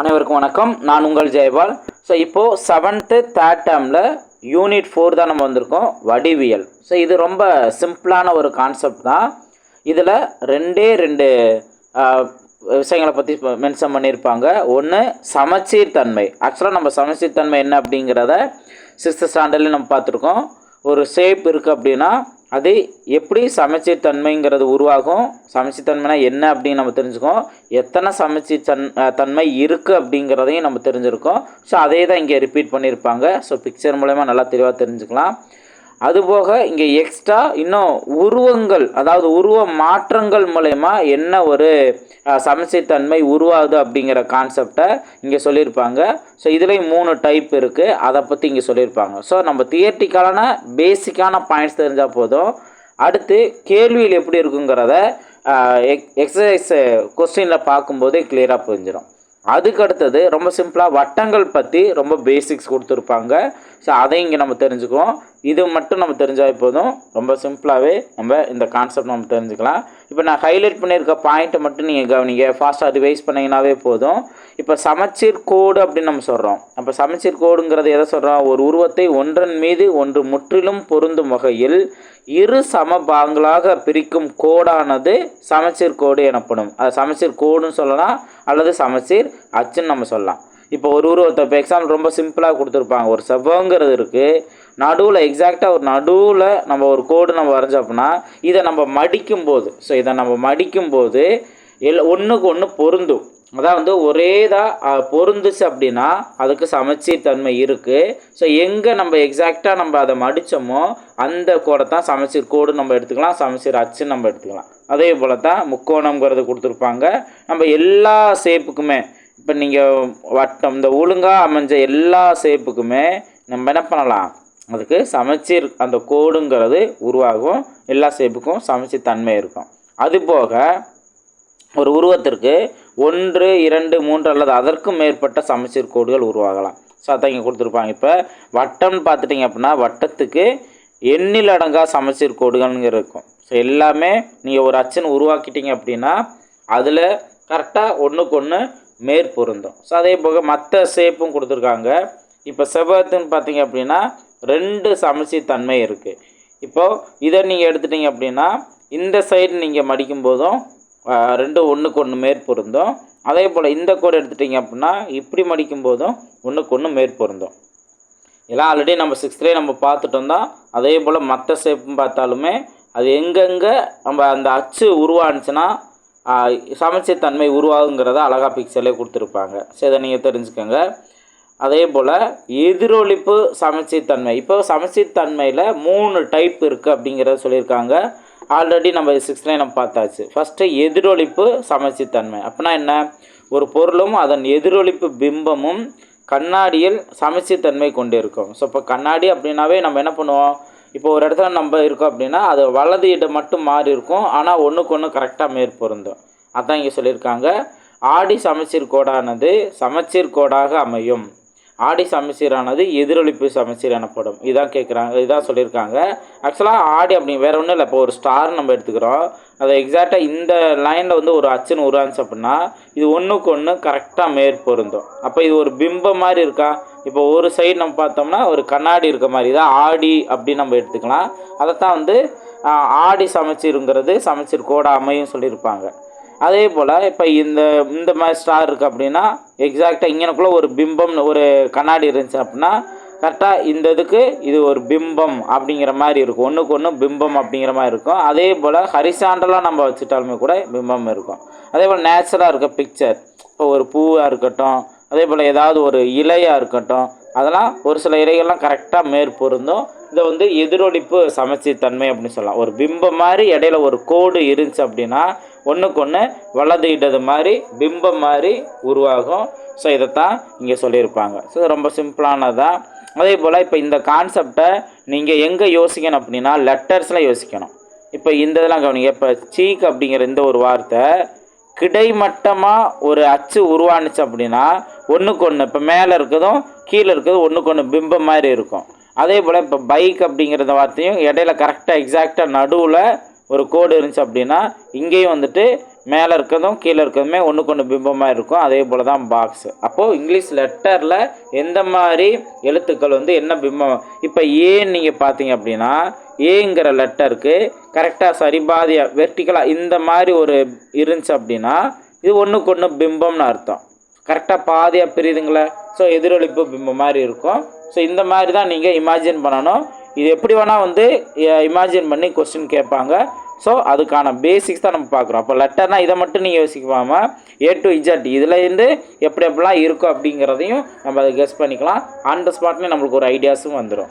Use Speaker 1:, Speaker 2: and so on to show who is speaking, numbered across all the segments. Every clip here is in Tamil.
Speaker 1: அனைவருக்கும் வணக்கம். நான் உங்கள் ஜெயபால். ஸோ இப்போது செவன்த்து தேர்ட் டேர்மில் யூனிட் ஃபோர் தான் நம்ம வந்திருக்கோம். வடிவியல். ஸோ இது ரொம்ப சிம்பிளான ஒரு கான்செப்ட் தான். இதில் ரெண்டே ரெண்டு விஷயங்களை பற்றி மென்ஷன் பண்ணியிருப்பாங்க. ஒன்று சமச்சீர் தன்மை ஆக்சுவலாக நம்ம சமச்சீர் தன்மை என்ன அப்படிங்கிறத சிக்ஸ்த் ஸ்டாண்டர்ட்லேயும் நம்ம பார்த்துருக்கோம். ஒரு ஷேப் இருக்குது அப்படின்னா அது எப்படி சமச்சீர் தன்மைங்கிறது உருவாகும்? சமச்சீர் தன்மைனா என்ன அப்படின்னு நம்ம தெரிஞ்சுக்கோம். எத்தனை சமச்சீர் தன் தன்மை இருக்குது அப்படிங்கிறதையும் நம்ம தெரிஞ்சிருக்கோம். ஸோ அதே தான் இங்கே ரிப்பீட் பண்ணியிருப்பாங்க. ஸோ பிக்சர் மூலயமா நல்லா தெளிவாக தெரிஞ்சுக்கலாம். அதுபோக இங்கே எக்ஸ்ட்ரா இன்னும் உருவங்கள் அதாவது உருவ மாற்றங்கள் மூலயமா என்ன ஒரு அஹ், உருவாகுது அப்படிங்கிற கான்செப்டை இங்கே சொல்லியிருப்பாங்க. ஸோ இதுலேயும் மூணு டைப் இருக்குது அதை பற்றி இங்கே சொல்லியிருப்பாங்க. ஸோ நம்ம தியேட்டிக்கலான பேசிக்கான பாயிண்ட்ஸ் தெரிஞ்சால் போதும். அடுத்து கேள்வியில் எப்படி இருக்குங்கிறத எக்ஸசைஸ் கொஸ்டினில் பார்க்கும்போதே கிளியராக புரிஞ்சிடும் அதுக்கு அடுத்தது ரொம்ப சிம்பிளாக வட்டங்கள் பற்றி ரொம்ப பேசிக்ஸ் கொடுத்துருப்பாங்க. ஸோ அதையும் இங்கே நம்ம தெரிஞ்சுக்குவோம். இது மட்டும் நம்ம தெரிஞ்சால் போதும். ரொம்ப சிம்பிளாகவே நம்ம இந்த கான்செப்ட் நம்ம தெரிஞ்சுக்கலாம். இப்போ நான் ஹைலைட் பண்ணியிருக்க பாயிண்ட்டை மட்டும் நீங்கள் கவனிங்க. ஃபாஸ்ட்டாக ரிவைஸ் பண்ணிங்கனாவே போதும். இப்போ சமச்சீர் கோடு அப்படின்னு நம்ம சொல்கிறோம் அப்போ சமச்சீர் கோடுங்கிறது எதை சொல்கிறோம் ஒரு உருவத்தை ஒன்றன் மீது ஒன்று முற்றிலும் பொருந்தும் வகையில் இரு சம பாகங்களாக பிரிக்கும் கோடானது சமச்சீர் கோடு எனப்படும். அது சமச்சீர் கோடுன்னு சொல்லலாம் அல்லது சமச்சீர் அச்சுன்னு நம்ம சொல்லலாம். இப்போ ஒரு உருவத்தை இப்போ எக்ஸாம்பிள் ரொம்ப சிம்பிளாக கொடுத்துருப்பாங்க. ஒரு செவ்வங்கிறது இருக்குது நடுவில் எக்ஸாக்டாக ஒரு நடுவில் நம்ம ஒரு கோடு நம்ம வரைஞ்சோம் இதை நம்ம மடிக்கும்போது ஸோ இதை நம்ம மடிக்கும்போது எல் ஒன்றுக்கு ஒன்று பொருந்தும். அதான் வந்து ஒரேதாக பொருந்துச்சு அப்படின்னா அதுக்கு சமச்சீர் தன்மை இருக்குது ஸோ எங்கே நம்ம எக்ஸாக்டாக நம்ம அதை மடித்தோமோ அந்த கோடை தான் சமச்சீர் கோடு நம்ம எடுத்துக்கலாம் சமச்சீர் அச்சுன்னு நம்ம எடுத்துக்கலாம். அதே போல் தான் முக்கோணங்கிறது கொடுத்துருப்பாங்க. நம்ம எல்லா ஷேப்புக்குமே இப்போ நீங்கள் வட்டம் இந்த ஒழுங்காக அமைஞ்ச எல்லா ஷேப்புக்குமே நம்ம என்ன பண்ணலாம்? அதுக்கு சமச்சீர் அந்த கோடுங்கிறது உருவாகும். எல்லா ஷேப்புக்கும் சமச்சீர் தன்மை இருக்கும் அதுபோக ஒரு உருவத்திற்கு ஒன்று இரண்டு மூன்று அல்லது அதற்கும் மேற்பட்ட சமச்சீர் கோடுகள் உருவாகலாம். ஸோ அதான் இங்கே கொடுத்துருப்பாங்க. இப்போ வட்டம்னு பார்த்துட்டிங்க அப்படின்னா வட்டத்துக்கு எண்ணில் அடங்கா சமச்சீர் கோடுகள்னு இருக்கும். ஸோ எல்லாமே நீங்கள் ஒரு அச்சன் உருவாக்கிட்டீங்க அப்படின்னா அதில் கரெக்டாக ஒன்றுக்கு ஒன்று மேற்பொருந்தும். ஸோ அதே போக மற்ற ஷேப்பும் கொடுத்துருக்காங்க. இப்போ செவ்வகத்துன்னு பார்த்தீங்க அப்படின்னா ரெண்டு சமச்சீர் தன்மை இருக்குது இப்போது இதை நீங்கள் எடுத்துட்டீங்க அப்படின்னா இந்த சைடு நீங்கள் மடிக்கும் போதும் ரெண்டும் ஒன்றுக்கு ஒன்று மேற்பொருந்தும். அதே போல் இந்த கோடு எடுத்துட்டிங்க அப்படின்னா இப்படி மடிக்கும் போதும் ஒன்றுக்கு ஒன்று மேற்பொருந்தும். எல்லாம் ஆல்ரெடி நம்ம சிக்ஸ்த்லேயே நம்ம பார்த்துட்டோம் தான் அதே போல் மற்ற ஷேப்பும் பார்த்தாலுமே அது எங்கெங்கே நம்ம அந்த அச்சு உருவானுச்சுன்னா சமைச்சி சமச்சீர் தன்மை உருவாகுங்கிறத அழகாக பிக்சர்லேயே கொடுத்துருப்பாங்க. சரி இதை நீங்கள் தெரிஞ்சுக்கோங்க. அதே போல் எதிரொலிப்பு சமச்சீர் தன்மை. இப்போ சமச்சீர் தன்மையில் மூணு டைப் இருக்குது அப்படிங்கிறத சொல்லியிருக்காங்க. ஆல்ரெடி நம்ம சிக்ஸ்த்லேயே நம்ம பார்த்தாச்சு. ஃபஸ்ட்டு எதிரொலிப்பு சமச்சீர் தன்மை அப்படின்னா என்ன? ஒரு பொருளும் அதன் எதிரொலிப்பு பிம்பமும் கண்ணாடியில் சமச்சீர் தன்மை கொண்டு இருக்கும் ஸோ இப்போ கண்ணாடி அப்படின்னாவே நம்ம என்ன பண்ணுவோம்? இப்போ ஒரு இடத்துல நம்ம இருக்கோம் அப்படின்னா அது வலது இடம் மட்டும் மாறி இருக்கும். ஆனால் ஒன்றுக்கு ஒன்று கரெக்டாக மேற்பொருந்தும். அதான் இங்கே சொல்லியிருக்காங்க. ஆடி சமச்சீர் கோடானது சமச்சீர் கோடாக அமையும். ஆடி சமச்சீரானது எதிரொலிப்பு சமச்சீர் எனப்படும். இதான் கேட்குறாங்க இதான் சொல்லியிருக்காங்க. ஆக்சுவலாக ஆடி அப்படி வேறு ஒன்றும் இல்லை. இப்போ ஒரு ஸ்டார் நம்ம எடுத்துக்கிறோம். அதை எக்ஸாக்டாக இந்த லைனில் வந்து ஒரு அச்சுன்னு உருவாச்சு அப்படின்னா இது ஒன்றுக்கு ஒன்று கரெக்டாக மேற்பொருந்தும். அப்போ இது ஒரு பிம்பம் மாதிரி இருக்கா? இப்போ ஒரு சைடு நம்ம பார்த்தோம்னா ஒரு கண்ணாடி இருக்க மாதிரி. தான் ஆடி அப்படின்னு நம்ம எடுத்துக்கலாம். அதைத்தான் வந்து ஆடி சமைச்சீருங்கிறது சமைச்சீர் கோட அமையும் சொல்லியிருப்பாங்க. அதே போல் இப்போ இந்த இந்த மாதிரி ஸ்டார் இருக்குது அப்படின்னா எக்ஸாக்டாக இங்கனக்குள்ளே ஒரு பிம்பம்னு ஒரு கண்ணாடி இருந்துச்சு அப்படின்னா கரெக்டாக இந்த இதுக்கு இது ஒரு பிம்பம் அப்படிங்கிற மாதிரி இருக்கும். ஒன்றுக்கு ஒன்று பிம்பம் அப்படிங்கிற மாதிரி இருக்கும். அதே போல் ஹரிசாண்டலாக நம்ம வச்சுட்டாலுமே கூட பிம்பம் இருக்கும். அதே போல் நேச்சுரலாக இருக்க பிக்சர் இப்போ ஒரு பூவாக இருக்கட்டும் அதே போல் ஏதாவது ஒரு இலையாக இருக்கட்டும் அதெல்லாம் ஒரு சில இலைகள்லாம் கரெக்டாக மேற்பொருந்தும். இதை வந்து எதிரொலிப்பு சமச்சீர் தன்மை அப்படின்னு சொல்லலாம். ஒரு பிம்பம் மாதிரி இடையில ஒரு கோடு இருந்துச்சு அப்படின்னா ஒன்றுக்கு ஒன்று வலது இடது மாதிரி பிம்பம் மாதிரி உருவாகும். ஸோ இதைத்தான் இங்கே சொல்லியிருப்பாங்க. ஸோ ரொம்ப சிம்பிளானதான் அதே போல் இப்போ இந்த கான்செப்டை நீங்கள் எங்கே யோசிக்கணும் அப்படின்னா லெட்டர்ஸில் யோசிக்கணும். இப்போ இந்த இதெல்லாம் கவனிங்க. இப்போ சீக் அப்படிங்கிற இந்த ஒரு வார்த்தை கிடைமட்டமாக ஒரு அச்சு உருவானுச்சு அப்படின்னா ஒன்றுக்கு ஒன்று இப்போ மேலே இருக்கிறதும் கீழே இருக்கிறதும் ஒன்றுக்கு ஒன்று பிம்பம் மாதிரி இருக்கும். அதே போல் இப்போ பைக் அப்படிங்கிறத வார்த்தையும் இடையில கரெக்டாக எக்ஸாக்டாக நடுவில் ஒரு கோடு இருந்துச்சு அப்படின்னா இங்கேயும் வந்துட்டு மேலே இருக்கிறதும் கீழே இருக்கிறதுமே ஒன்றுக்கு ஒன்று பிம்பமாக இருக்கும். அதே போல் தான் பாக்ஸ் அப்போது இங்கிலீஷ் லெட்டரில் எந்த மாதிரி எழுத்துக்கள் வந்து என்ன பிம்பம்? இப்போ ஏன்னு நீங்கள் பார்த்தீங்க அப்படின்னா ஏங்கிற லெட்டருக்கு கரெக்டாக சரிபாதியாக வெர்டிக்கலாக இந்த மாதிரி ஒரு இருந்துச்சு அப்படின்னா இது ஒன்றுக்கு ஒன்று பிம்பம்னு அர்த்தம். கரெக்டாக பாதியாக பிரியுதுங்களே. ஸோ எதிரொலிப்பு பிம்பம் மாதிரி இருக்கும். ஸோ இந்த மாதிரி தான் நீங்கள் இமேஜின் பண்ணணும். இது எப்படி வேணால் வந்து இமேஜின் பண்ணி கொஸ்டின் கேட்பாங்க. ஸோ அதுக்கான பேசிக்ஸ் தான் நம்ம பார்க்குறோம். அப்போ லெட்டர்னால் இதை மட்டும் நீங்கள் யோசிக்காம ஏ டு இஜட் இதுலேருந்து எப்படி எப்படிலாம் இருக்கும் அப்படிங்கிறதையும் நம்ம அதை கெஸ் பண்ணிக்கலாம். ஆன் த ஸ்பாட்லேயே நம்மளுக்கு ஒரு ஐடியாஸும் வந்துடும்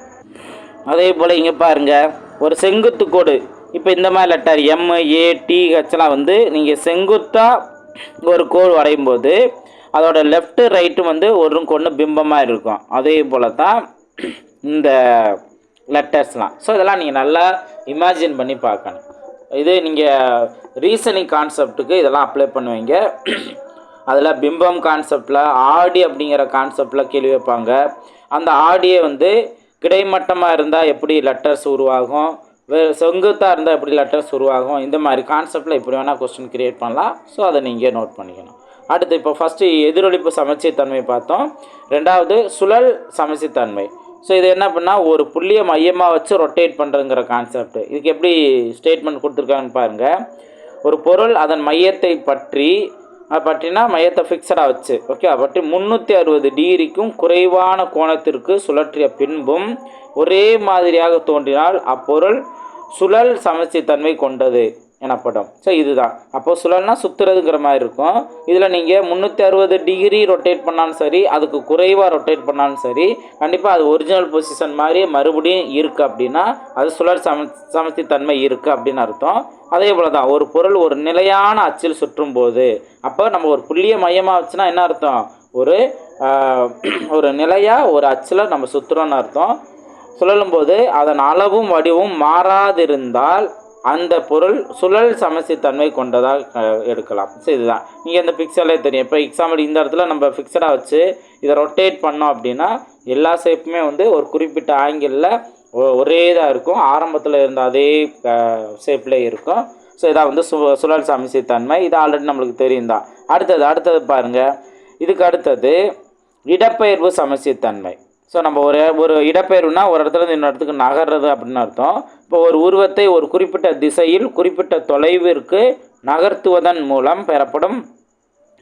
Speaker 1: அதே போல் இங்கே பாருங்கள் ஒரு செங்குத்து கோடு. இப்போ இந்த மாதிரி லெட்டர் எம் ஏ டிஹெச்லாம் வந்து நீங்கள் செங்குத்தாக ஒரு கோடு வரையும் போது அதோட லெஃப்ட்டு ரைட்டும் வந்து ஒன்றுக்கு ஒன்று பிம்பமாக இருக்கும். அதே போல் தான் இந்த லெட்டர்ஸ்லாம் ஸோ இதெல்லாம் நீங்கள் நல்லா இமேஜின் பண்ணி பார்க்கணும். இது நீங்கள் ரீசனிங் கான்செப்ட்டுக்கு இதெல்லாம் அப்ளை பண்ணுவீங்க. அதில் பிம்பம் கான்செப்டில் ஆடி அப்படிங்கிற கான்செப்டில் கேள்வி வைப்பாங்க. அந்த ஆடியை வந்து கிடைமட்டமாக இருந்தால் எப்படி லெட்டர்ஸ் உருவாகும்? வேறு செங்குத்தாக இருந்தால் எப்படி லெட்டர்ஸ் உருவாகும்? இந்த மாதிரி கான்செப்டில் எப்படி வேணால் கொஸ்டின் க்ரியேட் பண்ணலாம். ஸோ அதை நீங்கள் நோட் பண்ணிக்கணும். அடுத்து இப்போ ஃபஸ்ட்டு எதிரொலிப்பு சமச்சீர்த்தன்மை பார்த்தோம். ரெண்டாவது சுழல் சமச்சீர்த்தன்மை ஸோ இது என்ன பண்ணால் ஒரு புள்ளியை மையமாக வச்சு ரொட்டேட் பண்ணுறங்கிற கான்செப்ட் இதுக்கு எப்படி ஸ்டேட்மெண்ட் கொடுத்துருக்காங்கன்னு பாருங்கள் ஒரு பொருள் அதன் மையத்தை பற்றி பற்றினா மையத்தை ஃபிக்ஸடாக வச்சு ஓகே பற்றி முந்நூற்றி அறுபது டிகிரிக்கும் குறைவான கோணத்திற்கு சுழற்றிய பின்பும் ஒரே மாதிரியாக தோன்றினால் அப்பொருள் சுழல் சமச்சீர்தன்மை கொண்டது. எனப்படும். ஸோ இதுதான். அப்போ சுழல்னா சுற்றுறதுங்கிற மாதிரி இருக்கும். இதில் நீங்கள் முந்நூற்றி அறுபது டிகிரி ரொட்டேட் பண்ணாலும் சரி அதுக்கு குறைவாக ரொட்டேட் பண்ணாலும் சரி கண்டிப்பாக அது ஒரிஜினல் பொசிஷன் மாதிரி மறுபடியும் இருக்குது அப்படின்னா அது சுழல் சம சமச்சீர்தன்மை இருக்குது அப்படின்னு அர்த்தம். அதே போல் தான் ஒரு பொருள் ஒரு நிலையான அச்சில் சுற்றும் போது அப்போ நம்ம ஒரு புள்ளியை மையமாக வச்சுன்னா என்ன அர்த்தம்? ஒரு ஒரு நிலையாக ஒரு அச்சில் நம்ம சுற்றுறோன்னு அர்த்தம். சுழலும் போது அதன் அளவும் வடிவும் மாறாதிருந்தால் அந்த பொருள் சுழல் சமசித்தன்மை கொண்டதாக எடுக்கலாம். ஸோ இதுதான். நீங்கள் இந்த பிக்சலே தெரியும். இப்போ எக்ஸாம்பிள் இந்த இடத்துல நம்ம ஃபிக்ஸடாக வச்சு இதை ரொட்டேட் பண்ணோம் அப்படின்னா எல்லா ஷேப்புமே வந்து ஒரு குறிப்பிட்ட ஆங்கிளில் ஒரே இதாக இருக்கும். ஆரம்பத்தில் இருந்த அதே ஷேப்லேயே இருக்கும். ஸோ இதான் வந்து சு சுழல் சமசித்தன்மை இது ஆல்ரெடி நம்மளுக்கு தெரியும் தான் அடுத்தது அடுத்தது பாருங்கள் இதுக்கு அடுத்தது இடப்பெயர்வு சமசித்தன்மை ஸோ நம்ம ஒரு ஒரு இடப்பெயர்வுனா ஒரு இடத்துல இருந்து இன்னொரு இடத்துக்கு நகர்றது அப்படின்னு அர்த்தம். இப்போ ஒரு உருவத்தை ஒரு குறிப்பிட்ட திசையில் குறிப்பிட்ட தொலைவிற்கு நகர்த்துவதன் மூலம் பெறப்படும்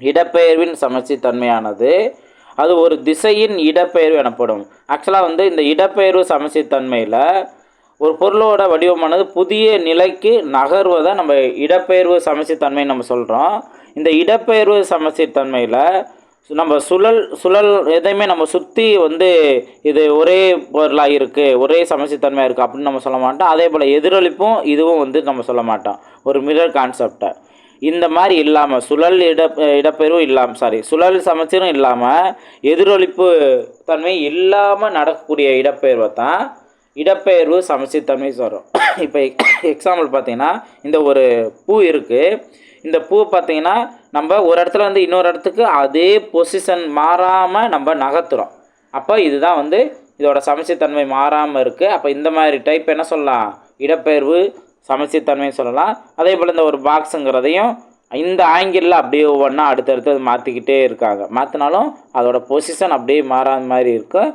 Speaker 1: இடப்பெயர்வின் சமச்சித்தன்மையானது அது ஒரு திசையின் இடப்பெயர்வு எனப்படும். ஆக்சுவலாக வந்து இந்த இடப்பெயர்வு சமச்சீர்தன்மையில் ஒரு பொருளோட வடிவமானது புதிய நிலைக்கு நகர்வதை நம்ம இடப்பெயர்வு சமச்சீர்தன்மை நம்ம சொல்கிறோம் இந்த இடப்பெயர்வு சமச்சீர்தன்மையில் நம்ம சுழல் சுழல் எதையுமே நம்ம சுற்றி வந்து இது ஒரே பொருளாக இருக்குது ஒரே சமச்சித்தன்மையாக இருக்குது அப்படின்னு நம்ம சொல்ல மாட்டோம். அதே போல் எதிரொலிப்பும் இதுவும் வந்து நம்ம சொல்ல மாட்டோம். ஒரு மிரர் கான்செப்டை இந்த மாதிரி இல்லாமல் சுழல் இட இடப்பெயர்வும் இல்லாமல் சாரி சுழல் சமச்சீரும் இல்லாமல் எதிரொலிப்பு தன்மை இல்லாமல் நடக்கக்கூடிய இடப்பெயர்வை தான் இடப்பெயர்வு சமச்சித்தன்மை சொல்கிறோம் இப்போ எக்ஸாம்பிள் பார்த்தீங்கன்னா இந்த ஒரு பூ இருக்குது இந்த பூ பார்த்தீங்கன்னா நம்ம ஒரு இடத்துல வந்து இன்னொரு இடத்துக்கு அதே பொசிஷன் மாறாமல் நம்ம நகர்த்துறோம். அப்போ இதுதான் வந்து இதோட சமச்சீர்தன்மை மாறாமல் இருக்குது அப்போ இந்த மாதிரி டைப் என்ன சொல்லலாம்? இடப்பெயர்வு சமச்சீர்தன்மை சொல்லலாம். அதே போல் இந்த ஒரு பாக்ஸுங்கிறதையும் இந்த ஆங்கிளில் அப்படியே ஒவ்வொன்றா அடுத்தடுத்து மாற்றிக்கிட்டே இருக்காங்க. மாற்றினாலும் அதோட பொசிஷன் அப்படியே மாறாத மாதிரி இருக்கும்.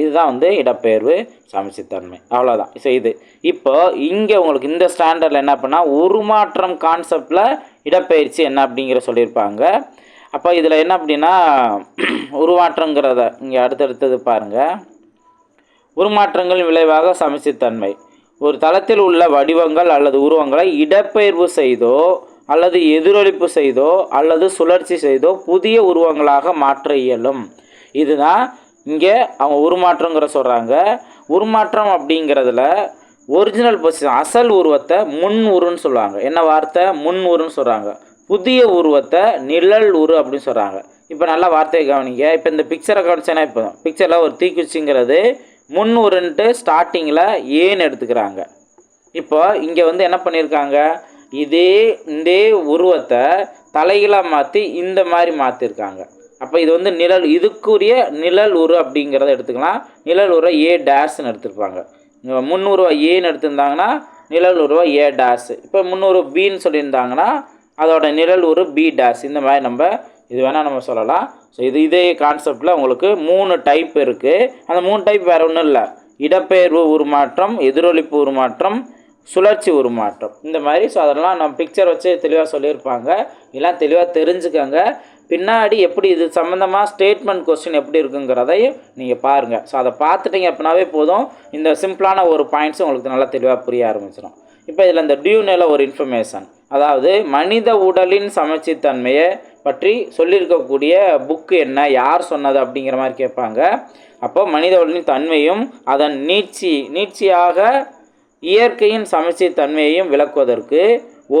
Speaker 1: இதுதான் வந்து இடப்பெயர்வு சமச்சீர்தன்மை. அவ்வளோதான் ஸோ இது. இப்போ இங்கே உங்களுக்கு இந்த ஸ்டாண்டர்டில் என்ன பண்ணால் உருமாற்றம் கான்செப்டில் இடப்பெயர்ச்சி என்ன அப்படிங்கிற சொல்லியிருப்பாங்க. அப்போ இதில் என்ன அப்படின்னா உருமாற்றங்கிறத இங்கே அடுத்தடுத்தது பாருங்கள் உருமாற்றங்களின் விளைவாக சமச்சீர்தன்மை. ஒரு தளத்தில் உள்ள வடிவங்கள் அல்லது உருவங்களை இடப்பெயர்வு செய்தோ அல்லது எதிரொலிப்பு செய்தோ அல்லது சுழற்சி செய்தோ புதிய உருவங்களாக மாற்ற இயலும். இதுதான் இங்கே அவங்க உருமாற்றங்கிற சொல்கிறாங்க உருமாற்றம் அப்படிங்கிறதுல ஒரிஜினல் பொசிஷன் அசல் உருவத்தை முன் உருன்னு சொல்லுவாங்க. என்ன வார்த்தை? முன் உருன்னு சொல்கிறாங்க புதிய உருவத்தை நிழல் உரு அப்படின்னு சொல்கிறாங்க இப்போ நல்லா வார்த்தையை கவனிங்க. இப்போ இந்த பிக்சரை கவனிச்சேன்னா இப்போ பிக்சரில் ஒரு தீக்குச்சிங்கிறது முன் உருன்ட்டு ஸ்டார்டிங்கில் ஏன்னு எடுத்துக்கிறாங்க. இப்போ இங்கே வந்து என்ன பண்ணியிருக்காங்க இதே இந்த உருவத்தை தலைகளாக மாற்றி இந்த மாதிரி மாற்றிருக்காங்க அப்போ இது வந்து நிழல் இதுக்குரிய நிழல் உரு அப்படிங்கிறத எடுத்துக்கலாம். நிழல் உருவா ஏ டேஷ்னு எடுத்திருப்பாங்க. முந்நூறுரூவா ஏன்னு எடுத்திருந்தாங்கன்னா நிழல் உருவா ஏ டேஷ் இப்போ முந்நூறு பின்னு சொல்லியிருந்தாங்கன்னா அதோட நிழல் உரு பி டேஸ் இந்த மாதிரி நம்ம இது வேணால் நம்ம சொல்லலாம். ஸோ இது இதே கான்செப்டில் உங்களுக்கு மூணு டைப் இருக்குது அந்த மூணு டைப் வேறு ஒன்றும் இல்லை. இடப்பெயர்வு உருமாற்றம் எதிரொலிப்பு உருமாற்றம் சுழற்சி உருமாற்றம். இந்த மாதிரி ஸோ அதெல்லாம் நம்ம பிக்சர் வச்சு தெளிவாக சொல்லியிருப்பாங்க. இதெல்லாம் தெளிவாக தெரிஞ்சுக்கங்க. பின்னாடி எப்படி இது சம்மந்தமாக ஸ்டேட்மெண்ட் கொஸ்டின் எப்படி இருக்குங்கிறதையும் நீங்கள் பாருங்கள் ஸோ அதை பார்த்துட்டிங்க அப்படின்னாவே போதும். இந்த சிம்பிளான ஒரு பாயிண்ட்ஸும் உங்களுக்கு நல்லா தெளிவாக புரிய ஆரம்பிச்சிடும் இப்போ இதில் இந்த டியூனில் ஒரு இன்ஃபர்மேஷன் அதாவது மனித உடலின் சமச்சித்தன்மையை பற்றி சொல்லியிருக்கக்கூடிய புக்கு என்ன யார் சொன்னது அப்படிங்கிற மாதிரி கேட்பாங்க. அப்போ மனித உடலின் தன்மையும் அதன் நீட்சி நீட்சியாக இயற்கையின் சமச்சித்தன்மையையும் விளக்குவதற்கு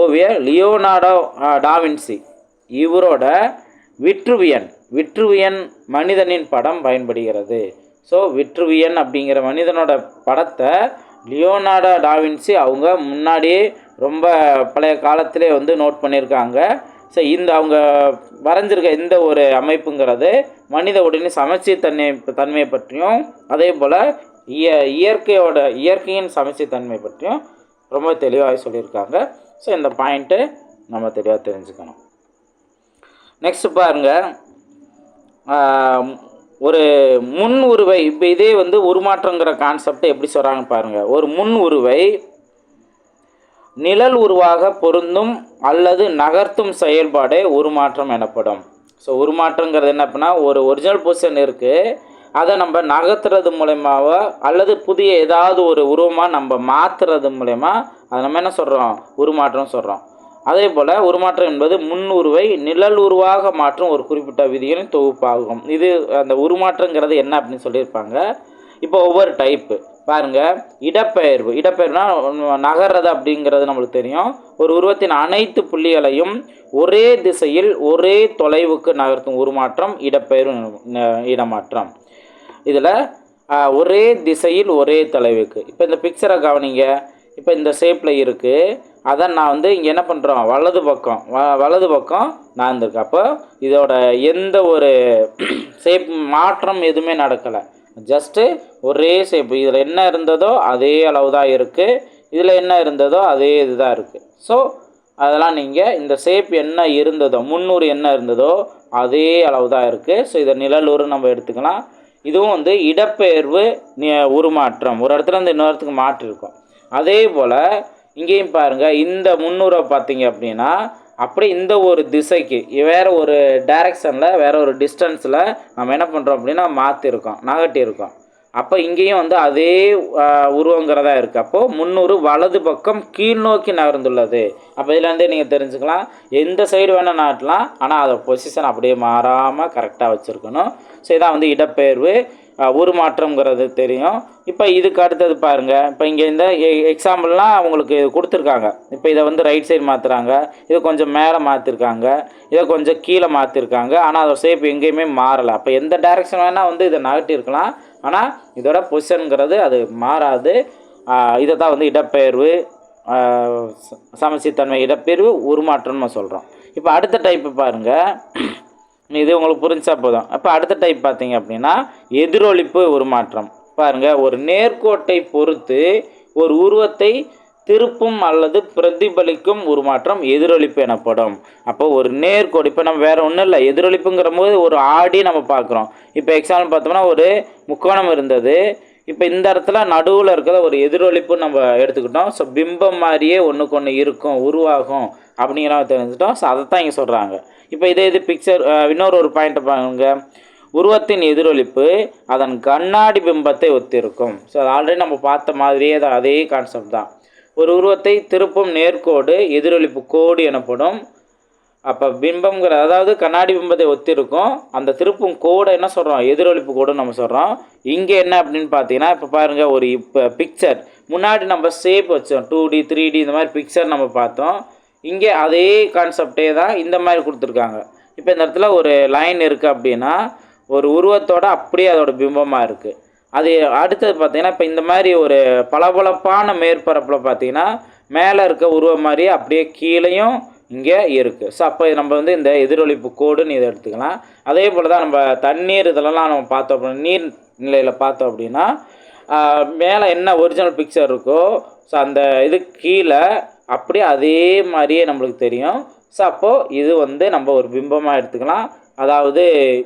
Speaker 1: ஓவியர் லியோனார்டோ டாவின்சி இவரோட விட்ருவியன் விட்ருவியன் மனிதனின் படம் பயன்படுகிறது. ஸோ விட்ருவியன் அப்படிங்கிற மனிதனோட படத்தை லியோனார்டோ டாவின்சி அவங்க முன்னாடியே ரொம்ப பழைய காலத்திலே வந்து நோட் பண்ணியிருக்காங்க. ஸோ இந்த அவங்க வரைஞ்சிருக்க இந்த ஒரு அமைப்புங்கிறது மனித உடலின் சமச்சீர் தன்மை தன்மையை பற்றியும் அதே போல் இய இயற்கையோட இயற்கையின் சமச்சீர் தன்மை பற்றியும் ரொம்ப தெளிவாக சொல்லியிருக்காங்க. ஸோ இந்த பாயிண்ட்டு நம்ம தெளிவாக தெரிஞ்சுக்கணும். நெக்ஸ்ட் பாருங்க. ஒரு முன் உருவை இப்போ இதே வந்து உருமாற்றங்கிற கான்செப்டை எப்படி சொல்கிறாங்க பாருங்கள் ஒரு முன் உருவை நிழல் உருவாக பொருந்தும் அல்லது நகர்த்தும் செயல்பாடே உருமாற்றம் எனப்படும். ஸோ உருமாற்றங்கிறது என்ன அப்படின்னா ஒரு ஒரிஜினல் பொசிஷன் இருக்குது அதை நம்ம நகர்த்துறது மூலயமாவோ அல்லது புதிய ஏதாவது ஒரு உருவமாக நம்ம மாற்றுறது மூலயமா அதை நம்ம என்ன சொல்கிறோம் உருமாற்றம் சொல்கிறோம் அதே போல் உருமாற்றம் என்பது முன் உருவை நிழல் உருவாக மாற்றும் ஒரு குறிப்பிட்ட விதிகளின் தொகுப்பாகும். இது அந்த உருமாற்றங்கிறது என்ன அப்படின்னு சொல்லியிருப்பாங்க. இப்போ ஒவ்வொரு டைப்பு பாருங்கள் இடப்பெயர்வு. இடப்பெயர்வுனா நகர்றது அப்படிங்கிறது நம்மளுக்கு தெரியும். ஒரு உருவத்தின் அனைத்து புள்ளிகளையும் ஒரே திசையில் ஒரே தொலைவுக்கு நகர்த்தும் உருமாற்றம் இடப்பெயர்வு இடமாற்றம். இதில் ஒரே திசையில் ஒரே தொலைவுக்கு. இப்போ இந்த பிக்சரை கவனிங்க. இப்போ இந்த ஷேப்பில் இருக்குது அதை நான் வந்து இங்கே என்ன பண்ணுறோம் வலது பக்கம். வ வலது பக்கம் நான் இருந்திருக்கேன் அப்போ இதோட எந்த ஒரு ஷேப் மாற்றம் எதுவுமே நடக்கலை. ஜஸ்ட்டு ஒரே ஷேப் இதில் என்ன இருந்ததோ அதே அளவு தான் இருக்குது இதில் என்ன இருந்ததோ அதே இதுதான் இருக்குது ஸோ அதெல்லாம் நீங்கள் இந்த ஷேப் என்ன இருந்ததோ முந்நூறு என்ன இருந்ததோ அதே அளவு தான் இருக்குது ஸோ இதை நிழலூர் நம்ம எடுத்துக்கலாம். இதுவும் வந்து இடப்பெயர்வு உருமாற்றம். ஒரு இடத்துல இருந்து இன்னொரு இடத்துக்கு மாற்றிருக்கோம். அதே போல் இங்கேயும் பாருங்கள் இந்த முந்நூறை பார்த்தீங்க அப்படின்னா அப்படி இந்த ஒரு திசைக்கு வேறு ஒரு டைரக்ஷனில் வேறு ஒரு டிஸ்டன்ஸில் நம்ம என்ன பண்ணுறோம் அப்படின்னா மாற்றிருக்கோம் நகட்டியிருக்கோம் அப்போ இங்கேயும் வந்து அதே உருவங்கிறதா இருக்குது அப்போது முந்நூறு வலது பக்கம் கீழ்நோக்கி நகர்ந்துள்ளது. அப்போ இதுலேருந்தே நீங்கள் தெரிஞ்சுக்கலாம். எந்த சைடு வேணால் நாட்டலாம் ஆனால் அதை பொசிஷன் அப்படியே மாறாமல் கரெக்டாக வச்சுருக்கணும். ஸோ இதான் வந்து இடப்பெயர்வு. உருமாற்றம்ங்கிறது தெரியும். இப்போ இதுக்கு அடுத்தது பாருங்கள் இப்போ இங்கே இந்த எக்ஸாம்பிள்லாம் அவங்களுக்கு கொடுத்துருக்காங்க. இப்போ இதை வந்து ரைட் சைடு மாற்றுறாங்க இதை கொஞ்சம் மேலே மாற்றிருக்காங்க இதை கொஞ்சம் கீழே மாற்றிருக்காங்க ஆனால் அதோட ஷேப் எங்கேயுமே மாறலை. அப்போ எந்த டேரெக்ஷன் வேணால் வந்து இதை நகட்டியிருக்கலாம் ஆனால் இதோட பொசிஷனுங்கிறது அது மாறாது. இதை தான் வந்து இடப்பெயர்வு சமச்சீர்த்தன்மை ச- இடப்பெயர்வு உருமாற்றம்னு சொல்கிறோம் இப்போ அடுத்த டைப்பு பாருங்கள் இது உங்களுக்கு புரிஞ்சா போதும். அப்போ அடுத்த டைப் பார்த்தீங்க அப்படின்னா எதிரொலிப்பு உருமாற்றம். பாருங்கள் ஒரு நேர்கோட்டை பொறுத்து ஒரு உருவத்தை திருப்பும் அல்லது பிரதிபலிக்கும் உருமாற்றம் எதிரொலிப்பு எனப்படும். அப்போ ஒரு நேர்கோடு இப்போ நம்ம வேறு ஒன்றும் இல்லை எதிரொலிப்புங்கிற போது ஒரு ஆடி நம்ம பார்க்குறோம். இப்போ எக்ஸாம்பிள் பார்த்தோம்னா ஒரு முக்கோணம் இருந்தது. இப்போ இந்த இடத்துல நடுவில் இருக்கிற ஒரு எதிரொலிப்பு நம்ம எடுத்துக்கிட்டோம். ஸோ பிம்பம் மாதிரியே ஒன்றுக்கு ஒன்று இருக்கும் உருவாகும் அப்படிங்கிற மாதிரி தெரிஞ்சுட்டோம். ஸோ அதை தான் இங்கே சொல்கிறாங்க இப்போ இதே இது பிக்சர் இன்னொரு ஒரு பாயிண்ட்டை பாருங்க. உருவத்தின் எதிரொலிப்பு அதன் கண்ணாடி பிம்பத்தை ஒத்திருக்கும். ஸோ அது ஆல்ரெடி நம்ம பார்த்த மாதிரியே தான் அதே கான்செப்ட் தான். ஒரு உருவத்தை திருப்பும் நேர்கோடு எதிரொலிப்பு கோடு எனப்படும். அப்போ பிம்பம்ங்கிற அதாவது கண்ணாடி பிம்பத்தை ஒத்திருக்கும். அந்த திருப்பும் கோடை என்ன சொல்கிறோம் எதிரொலிப்பு கோடுன்னு நம்ம சொல்கிறோம் இங்கே என்ன அப்படின்னு பார்த்தீங்கன்னா இப்போ பாருங்கள் ஒரு இப்போ பிக்சர் முன்னாடி நம்ம ஷேப் வச்சோம். டூ டி த்ரீ டி இந்த மாதிரி பிக்சர் நம்ம பார்த்தோம். இங்கே அதே கான்செப்டே தான் இந்த மாதிரி கொடுத்துருக்காங்க. இப்போ இந்த இடத்துல ஒரு லைன் இருக்குது அப்படின்னா ஒரு உருவத்தோட அப்படியே அதோட பிம்பமாக இருக்குது அது அடுத்தது பார்த்தீங்கன்னா இப்போ இந்த மாதிரி ஒரு பளபளப்பான மேற்பரப்பில் பார்த்தீங்கன்னா மேலே இருக்க உருவம் மாதிரி அப்படியே கீழேயும் இங்கே இருக்குது ஸோ அப்போ நம்ம வந்து இந்த எதிரொலிப்பு கோடுன்னு இதை எடுத்துக்கலாம். அதே போல் தான் நம்ம தண்ணீர் இதெல்லாம் நம்ம பார்த்தோம் அப்படின்னா நீர் நிலையில் பார்த்தோம் அப்படின்னா மேலே என்ன ஒரிஜினல் பிக்சர் இருக்கோ ஸோ அந்த இது கீழே அப்படியே அதே மாதிரியே நம்மளுக்கு தெரியும். ஸோ அப்போது இது வந்து நம்ம ஒரு பிம்பமாக எடுத்துக்கலாம். அதாவது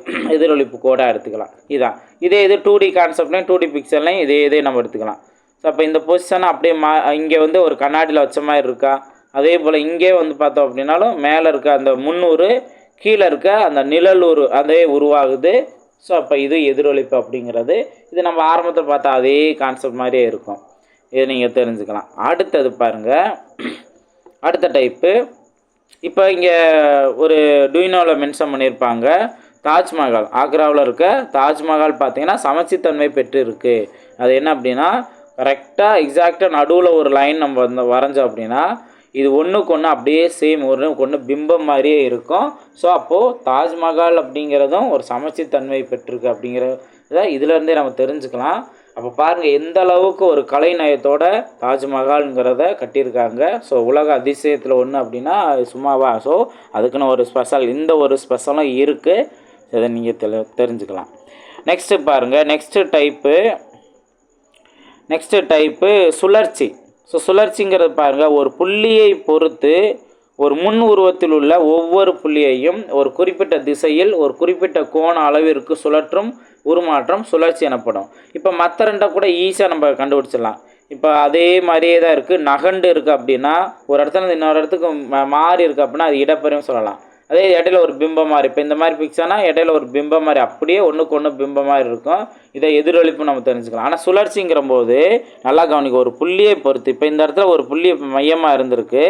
Speaker 1: எதிரொலிப்பு கோடாக எடுத்துக்கலாம். இதான். இதே இது டூ டி கான்செப்ட்லையும் டூ டி பிக்சர்லையும் இதே இதே நம்ம எடுத்துக்கலாம். ஸோ அப்போ இந்த பொசிஷனை அப்படியே மா இங்கே வந்து ஒரு கண்ணாடியில் வச்ச மாதிரி இருக்கா? அதே போல் இங்கே வந்து பார்த்தோம் அப்படின்னாலும் மேலே இருக்க அந்த முந்நூறு கீழே இருக்க அந்த நிழலூர் அதே உருவாகுது. ஸோ அப்போ இது எதிரொலிப்பு அப்படிங்கிறது. இது நம்ம ஆரம்பத்தில் பார்த்தா அதே கான்செப்ட் மாதிரியே இருக்கும். இதை நீங்கள் தெரிஞ்சுக்கலாம். அடுத்தது பாருங்கள் அடுத்த டைப்பு இப்போ இங்கே ஒரு டூயினோவில் மென்ஷன் பண்ணியிருப்பாங்க தாஜ்மஹால். ஆக்ராவில் இருக்க தாஜ்மஹால் பார்த்தீங்கன்னா சமச்சித்தன்மை பெற்று இருக்கு அது என்ன அப்படின்னா கரெக்டாக எக்ஸாக்டாக நடுவில் ஒரு லைன் நம்ம வந்து வரைஞ்சோம் அப்படின்னா இது ஒன்றுக்கு ஒன்று அப்படியே சேம் ஒரு ஒன்று பிம்பம் மாதிரியே இருக்கும். ஸோ அப்போது தாஜ்மஹால் அப்படிங்கிறதும் ஒரு சமச்சித்தன்மை பெற்றிருக்கு அப்படிங்கிறத இதுலேருந்தே நம்ம தெரிஞ்சுக்கலாம். அப்போ பாருங்கள் எந்த அளவுக்கு ஒரு கலைநயத்தோட தாஜ்மஹால்ங்கிறத கட்டியிருக்காங்க. ஸோ உலக அதிசயத்தில் ஒன்று அப்படின்னா சும்மாவா? ஸோ அதுக்குன்னு ஒரு ஸ்பெஷல் இந்த ஒரு ஸ்பெஷலும் இருக்குது இதை நீங்கள் தெ தெரிஞ்சுக்கலாம். நெக்ஸ்ட்டு பாருங்கள் நெக்ஸ்ட்டு டைப்பு நெக்ஸ்ட்டு டைப்பு சுழற்சி. ஸோ சுழற்சிங்கிறது பாருங்கள் ஒரு புள்ளியை பொறுத்து ஒரு முன் உருவத்தில் உள்ள ஒவ்வொரு புள்ளியையும் ஒரு குறிப்பிட்ட திசையில் ஒரு குறிப்பிட்ட கோண அளவிற்கு சுழற்றும் உருமாற்றம் சுழற்சி எனப்படும். இப்போ மற்ற ரெண்டை கூட ஈஸியாக நம்ம கண்டுபிடிச்சிடலாம். இப்போ அதே மாதிரியே தான் இருக்குது நகண்டு இருக்குது அப்படின்னா ஒரு இடத்துல இன்னொரு இடத்துக்கு மாறி இருக்குது அப்படின்னா அது இடப்பெறையும் சொல்லலாம். அதே இடையில ஒரு பிம்பம் மாதிரி இப்போ இந்த மாதிரி பிக்சர்னா இடையில ஒரு பிம்பம் மாதிரி அப்படியே ஒன்றுக்கு ஒன்று பிம்பம் மாதிரி இருக்கும். இதை எதிரொலிப்பு நம்ம தெரிஞ்சுக்கலாம். ஆனால் சுழற்சிங்கிற போது நல்லா கவனிக்க ஒரு புள்ளியை பொறுத்து இப்போ இந்த இடத்துல ஒரு புள்ளி மையமாக இருந்திருக்கு.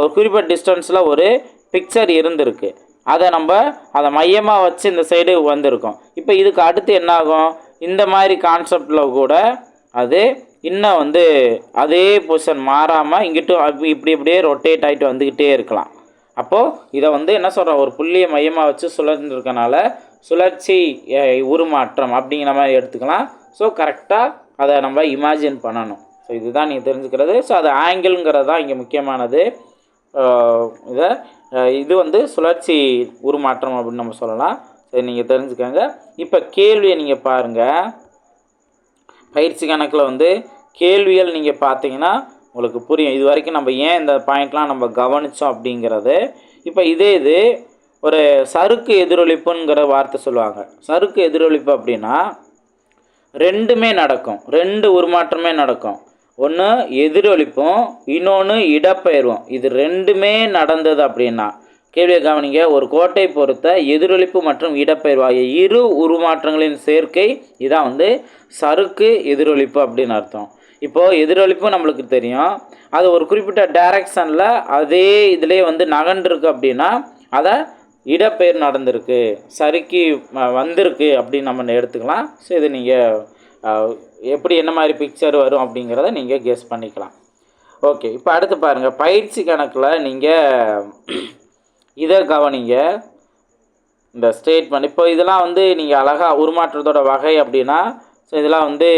Speaker 1: ஒரு குறிப்பிட்ட டிஸ்டன்ஸில் ஒரு பிக்சர் இருந்திருக்கு. அதை நம்ம அதை மையமாக வச்சு இந்த சைடு வந்திருக்கோம். இப்போ இதுக்கு அடுத்து என்னாகும்? இந்த மாதிரி கான்செப்டில் கூட அது இன்னும் வந்து அதே பொசிஷன் மாறாமல் இங்கிட்டும் அப்படி இப்படி இப்படியே ரொட்டேட் ஆகிட்டு வந்துக்கிட்டே இருக்கலாம். அப்போது இதை வந்து என்ன சொல்கிறோம் ஒரு புள்ளியை மையமாக வச்சு சுழர்ந்துருக்கனால சுழற்சி உருமாற்றம் அப்படிங்கிற மாதிரி எடுத்துக்கலாம். ஸோ கரெக்டாக அதை நம்ம இமேஜின் பண்ணணும். ஸோ இதுதான் நீங்கள் தெரிஞ்சுக்கிறது. ஸோ அது ஆங்கிள்ங்கிறது தான் இங்கே முக்கியமானது. இதை இது வந்து சுழற்சி உருமாற்றம் அப்படின்னு நம்ம சொல்லலாம். சரி நீங்கள் தெரிஞ்சுக்கோங்க. இப்போ கேள்வியை நீங்கள் பாருங்கள் பயிற்சி கணக்கில் வந்து கேள்விகள் நீங்கள் பார்த்தீங்கன்னா உங்களுக்கு புரியும். இது வரைக்கும் நம்ம ஏன் இந்த பாயிண்ட்லாம் நம்ம கவனித்தோம் அப்படிங்கிறது. இப்போ இதே இது ஒரு சறுக்கு எதிரொலிப்புங்கிற வார்த்தை சொல்லுவாங்க. சறுக்கு எதிரொலிப்பு அப்படின்னா ரெண்டுமே நடக்கும். ரெண்டு உருமாற்றமே நடக்கும். ஒன்று எதிரொலிப்பும் இன்னொன்று இடப்பெயர்வும். இது ரெண்டுமே நடந்தது அப்படின்னா கேள்வியை கவனிங்க ஒரு கோட்டை பொறுத்த எதிரொலிப்பு மற்றும் இடப்பெயர்வு ஆகிய இரு உருமாற்றங்களின் சேர்க்கை இதான் வந்து சறுக்கு எதிரொலிப்பு அப்படின்னு அர்த்தம். இப்போது எதிரொலிப்பு நம்மளுக்கு தெரியும். அது ஒரு குறிப்பிட்ட டைரக்ஷனில் அதே இதிலே வந்து நகண்டிருக்கு அப்படின்னா அதை இடப்பெயர் நடந்திருக்கு சறுக்கி வந்திருக்கு அப்படின்னு நம்ம எடுத்துக்கலாம். ஸோ இதை நீங்கள் எப்படி என்ன மாதிரி பிக்சர் வரும் அப்படிங்கிறத நீங்கள் கெஸ் பண்ணிக்கலாம். ஓகே இப்போ அடுத்து பாருங்கள் பயிற்சி கணக்கில் நீங்கள் இதை கவனிங்க. இந்த ஸ்டேட்மெண்ட் இப்போ இதெல்லாம் வந்து நீங்கள் அழகாக உருமாற்றத்தோட வகை அப்படின்னா ஸோ இதெல்லாம் வந்து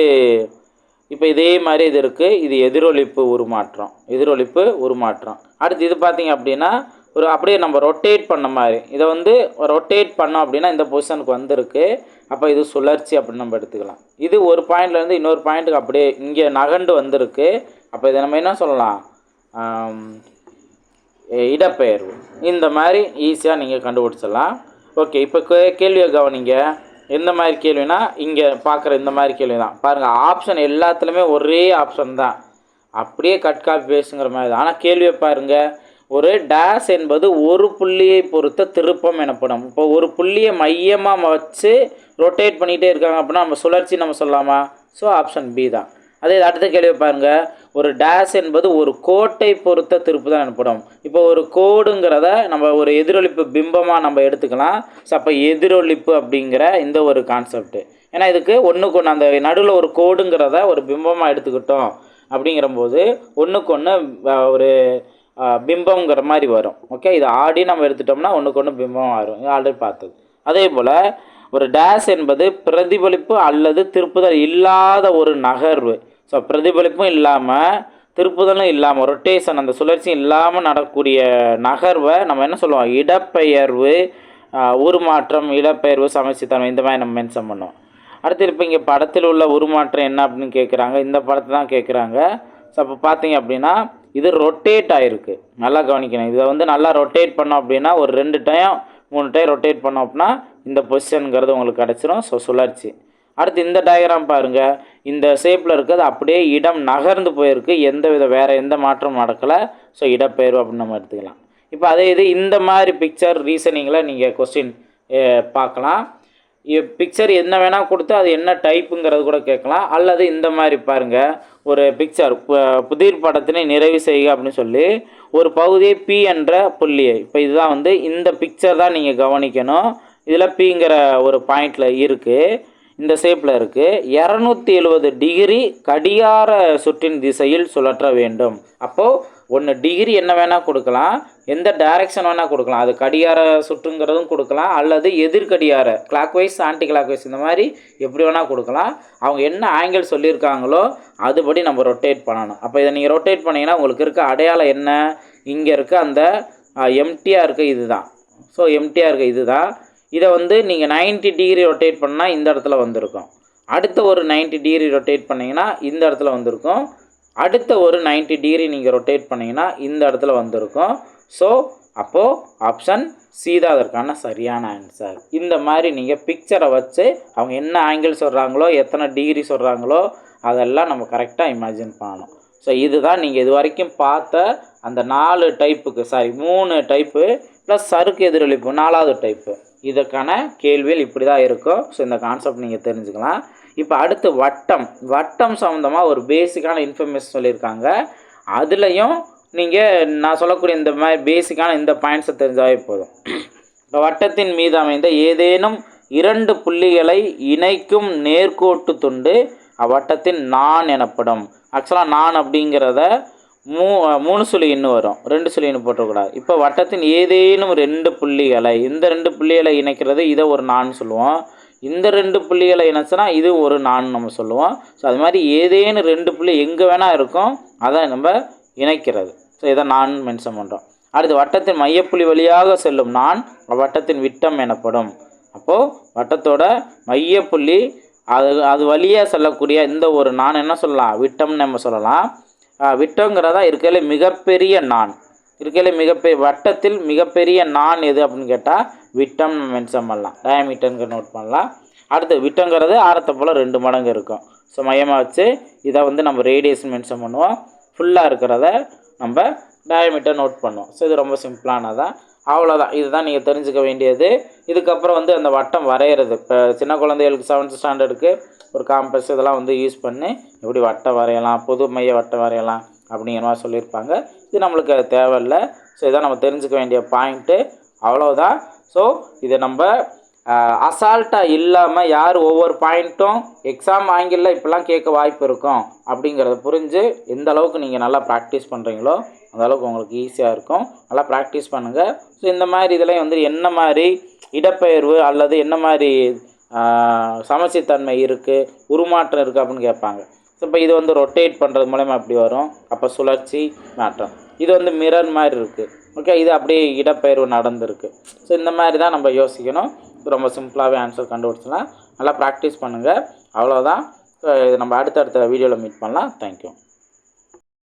Speaker 1: இப்போ இதே மாதிரி இது இருக்குது இது எதிரொலிப்பு உருமாற்றம். எதிரொலிப்பு உருமாற்றம். அடுத்து இது பார்த்தீங்க அப்படின்னா ஒரு அப்படியே நம்ம ரொட்டேட் பண்ண மாதிரி. இதை வந்து ரொட்டேட் பண்ணோம் அப்படின்னா இந்த பொசிஷனுக்கு வந்திருக்கு. அப்போ இது சுழற்சி அப்படின்னு நம்ம எடுத்துக்கலாம். இது ஒரு பாயிண்ட்லேருந்து இன்னொரு பாயிண்ட்டுக்கு அப்படியே இங்கே நகண்டு வந்திருக்கு. அப்போ இதை நம்ம என்ன சொல்லலாம்? இடப்பெயர்வு. இந்த மாதிரி ஈஸியாக நீங்கள் கண்டுபிடிச்சிடலாம். ஓகே இப்போ கே- கேள்வியை கவனிங்க. எந்த மாதிரி கேள்வினா இங்கே பார்க்குற இந்த மாதிரி கேள்வி தான். பாருங்கள் ஆப்ஷன் எல்லாத்துலேயுமே ஒரே ஆப்ஷன் தான். அப்படியே கட் காப்பி பேசுங்கிற மாதிரி தான். ஆனால் கேள்வியை பாருங்கள் ஒரு டேஸ் என்பது ஒரு புள்ளியை பொறுத்த திருப்பம் எனப்படும். இப்போ ஒரு புள்ளியை மையமாக வச்சு ரொட்டேட் பண்ணிகிட்டே இருக்காங்க அப்படின்னா நம்ம சுழற்சி நம்ம சொல்லலாமா? ஸோ ஆப்ஷன் பி தான். அதே அடுத்த கேள்வி பாருங்கள் ஒரு டேஸ் என்பது ஒரு கோட்டை பொறுத்த திருப்பு தான் எனப்படும். இப்போ ஒரு கோடுங்கிறத நம்ம ஒரு எதிரொலிப்பு பிம்பமாக நம்ம எடுத்துக்கலாம். ஸோ அப்போ எதிரொலிப்பு அப்படிங்கிற இந்த ஒரு கான்செப்ட்டு ஏன்னா இதுக்கு ஒன்றுக்கு ஒன்று அந்த நடுவில் ஒரு கோடுங்கிறத ஒரு பிம்பமாக எடுத்துக்கிட்டோம் அப்படிங்கிறம்போது ஒன்றுக்கு ஒன்று ஒரு பிம்பம்ங்கிற மாதிரி வரும். ஓகே இது ஆடி நம்ம எடுத்துட்டோம்னா ஒன்றுக்கு ஒன்று பிம்பம் வரும் ஆல்ரெடி பார்த்தது. அதே போல் ஒரு டேஷ் என்பது பிரதிபலிப்பு அல்லது திருப்புதல் இல்லாத ஒரு நகர்வு. ஸோ பிரதிபலிப்பும் இல்லாமல் திருப்புதலும் இல்லாமல் ரொட்டேஷன் அந்த சுழற்சியும் இல்லாமல் நடக்கக்கூடிய நகர்வை நம்ம என்ன சொல்லுவோம்? இடப்பெயர்வு உருமாற்றம் இடப்பெயர்வு சமச்சீர்தன்மை இந்த மாதிரி நம்ம மென்ஷன் பண்ணுவோம். அடுத்து இப்போ இங்கே படத்தில் உள்ள உருமாற்றம் என்ன அப்படின்னு கேட்குறாங்க இந்த படத்தை தான் கேட்குறாங்க ஸோ அப்போ பார்த்தீங்க அப்படின்னா இது ரொட்டேட் ஆகிருக்கு நல்லா கவனிக்கணும். இதை வந்து நல்லா ரொட்டேட் பண்ணோம் அப்படின்னா ஒரு ரெண்டு டைம் மூணு டைம் ரொட்டேட் பண்ணோம் அப்படின்னா இந்த பொசிஷனுங்கிறது உங்களுக்கு கிடச்சிரும். ஸோ சுழற்சி. அடுத்து இந்த டயக்ராம் பாருங்கள் இந்த ஷேப்பில் இருக்கிறது அப்படியே இடம் நகர்ந்து போயிருக்கு. எந்த வித வேறு எந்த மாற்றமும் நடக்கலை. ஸோ இடப்பெயர்வு அப்படின்னு நம்ம எடுத்துக்கலாம். இப்போ அதே இது இந்த மாதிரி பிக்சர் ரீசனிங்கில் நீங்கள் கொஸ்டின் பார்க்கலாம். பிக்சர் என்ன வேணால் கொடுத்து அது என்ன டைப்புங்கிறது கூட கேட்கலாம். அல்லது இந்த மாதிரி பாருங்கள் ஒரு பிக்சர் புதிர் படத்தினை நிறைவு செய்க அப்படின்னு சொல்லி ஒரு பகுதியை பி என்ற புள்ளியை இப்போ இதுதான் வந்து இந்த பிக்சர் தான் நீங்கள் கவனிக்கணும். இதில் பிங்கிற ஒரு பாயிண்டில் இருக்குது இந்த ஷேப்பில் இருக்குது இரநூத்தி எழுபது டிகிரி கடிகார சுற்றின் திசையில் சுழற்ற வேண்டும். அப்போது ஒன்று டிகிரி என்ன வேணால் கொடுக்கலாம் எந்த டைரக்ஷன் வேணால் கொடுக்கலாம். அது கடிகார சுற்றுங்கிறதும் கொடுக்கலாம் அல்லது எதிர்கடியார clockwise anti clock wise இந்த மாதிரி எப்படி வேணால் கொடுக்கலாம். அவங்க என்ன ஆங்கிள் சொல்லியிருக்காங்களோ அதுபடி நம்ம ரொட்டேட் பண்ணணும். அப்போ இதை நீங்கள் ரொட்டேட் பண்ணிங்கன்னா உங்களுக்கு இருக்க அடையாளம் என்ன? இங்கே இருக்க அந்த எம்டியாக இருக்க இதுதான். ஸோ எம்டியாக இருக்க இதுதான். இதை வந்து நீங்கள் 90 டிகிரி ரொட்டேட் பண்ணால் இந்த இடத்துல வந்திருக்கும். அடுத்த ஒரு 90 டிகிரி ரொட்டேட் பண்ணிங்கன்னா இந்த இடத்துல வந்திருக்கும். அடுத்த ஒரு 90 டிகிரி நீங்கள் ரொட்டேட் பண்ணிங்கன்னா இந்த இடத்துல வந்திருக்கும். ஸோ அப்போது ஆப்ஷன் சி தான் அதற்கான சரியான ஆன்சர் இந்த மாதிரி நீங்கள் பிக்சரை வச்சு அவங்க என்ன ஆங்கிள் சொல்கிறாங்களோ எத்தனை டிகிரி சொல்கிறாங்களோ அதெல்லாம் நம்ம கரெக்டாக இமேஜின் பண்ணணும். ஸோ இதுதான் நீங்கள் இது வரைக்கும் பார்த்த அந்த நாலு டைப்புக்கு சாரி மூணு டைப்பு ப்ளஸ் சறுக்கு எதிரொலிப்பு நாலாவது டைப்பு இதற்கான கேள்வியில் இப்படி தான் இருக்கும். ஸோ இந்த கான்செப்ட் நீங்கள் தெரிஞ்சுக்கலாம். இப்போ அடுத்து வட்டம். வட்டம் சம்மந்தமாக ஒரு பேசிக்கான இன்ஃபர்மேஷன் சொல்லியிருக்காங்க. அதுலேயும் நீங்கள் நான் சொல்லக்கூடிய இந்த மாதிரி பேசிக்கான இந்த பாயிண்ட்ஸை தெரிஞ்சாவே போதும். இப்போ வட்டத்தின் மீது அமைந்த ஏதேனும் இரண்டு புள்ளிகளை இணைக்கும் நேர்கோட்டு துண்டு அவ்வட்டத்தின் நான் எனப்படும். ஆக்சுவலாக நான் அப்படிங்கிறத மூ மூணு சுழி இன்னும் வரும். ரெண்டு சுழி இன்னும் போட்டக்கூடாது இப்போ வட்டத்தின் ஏதேனும் ரெண்டு புள்ளிகளை இந்த ரெண்டு புள்ளிகளை இணைக்கிறது இதை ஒரு நான் சொல்லுவோம். இந்த ரெண்டு புள்ளிகளை இணைச்சுனா இது ஒரு நான் நம்ம சொல்லுவோம். ஸோ அது மாதிரி ஏதேன்னு ரெண்டு புள்ளி எங்கே வேணால் இருக்கும் அதை நம்ம இணைக்கிறது. ஸோ இதை நான் மென்ஷன் பண்ணுறோம் அடுத்து வட்டத்தின் மையப்புள்ளி வழியாக செல்லும் நான் வட்டத்தின் விட்டம் எனப்படும். அப்போது வட்டத்தோட மையப்புள்ளி அது அது வழியாக செல்லக்கூடிய இந்த ஒரு நான் என்ன சொல்லலாம்? விட்டம்னு நம்ம சொல்லலாம். விட்டங்கிறதா இருக்கையில் மிகப்பெரிய நான். இருக்கையில் மிகப்பெரிய வட்டத்தில் மிகப்பெரிய நான் எது அப்படின்னு கேட்டால் விட்டம் மென்ஷன் பண்ணலாம். டயமீட்டருங்க நோட் பண்ணலாம். அடுத்து விட்டங்கிறது ஆரத்தை போல் ரெண்டு மடங்கு இருக்கும். ஸோ மையமாக வச்சு இதை வந்து நம்ம ரேடியேஷன் மென்ஷன் பண்ணுவோம். ஃபுல்லாக இருக்கிறத நம்ம டயமீட்டர் நோட் பண்ணுவோம். ஸோ இது ரொம்ப சிம்பிளானதான் அவ்வளோதான் இதுதான் நீங்கள் தெரிஞ்சுக்க வேண்டியது. இதுக்கப்புறம் வந்து அந்த வட்டம் வரைகிறது இப்போ சின்ன குழந்தைகளுக்கு செவன்த் ஸ்டாண்டர்டுக்கு ஒரு காம்பஸ் இதெல்லாம் வந்து யூஸ் பண்ணி எப்படி வட்டம் வரையலாம் பொது மைய வட்டம் வரையலாம் அப்படிங்கிற மாதிரி சொல்லியிருப்பாங்க. இது நம்மளுக்கு தேவையில்லை. ஸோ இதான் நம்ம தெரிஞ்சுக்க வேண்டிய பாயிண்ட்டு அவ்வளோதான் ஸோ இதை நம்ம அசால்ட்டாக இல்லாமல் யார் ஒவ்வொரு பாயிண்ட்டும் எக்ஸாம் ஆங்கிளில் இப்படிலாம் கேட்க வாய்ப்பு இருக்கும் அப்படிங்கிறத புரிஞ்சு எந்த அளவுக்கு நீங்கள் நல்லா ப்ராக்டிஸ் பண்ணுறீங்களோ அந்த அளவுக்கு உங்களுக்கு ஈஸியாக இருக்கும். நல்லா ப்ராக்டிஸ் பண்ணுங்கள் ஸோ இந்த மாதிரி இதெல்லாம் வந்து என்ன மாதிரி இடப்பெயர்வு அல்லது என்ன மாதிரி சமச்சீர்தன்மை இருக்குது உருமாற்றம் இருக்குது அப்படின்னு கேட்பாங்க. ஸோ இப்போ இது வந்து ரொட்டேட் பண்ணுறது மூலயமா அப்படி வரும். அப்போ சுழற்சி மாற்றம். இது வந்து மிரர் மாதிரி இருக்குது ஓகே இது அப்படியே இடப்பெயர்வு நடந்திருக்கு. ஸோ இந்த மாதிரி தான் நம்ம யோசிக்கணும். ரொம்ப சிம்பிளாகவே ஆன்சர் கண்டுபிடிச்சலாம் நல்லா ப்ராக்டிஸ் பண்ணுங்கள் அவ்வளோதான் இது நம்ம அடுத்தடுத்த வீடியோவில் மீட் பண்ணலாம். தேங்க்யூ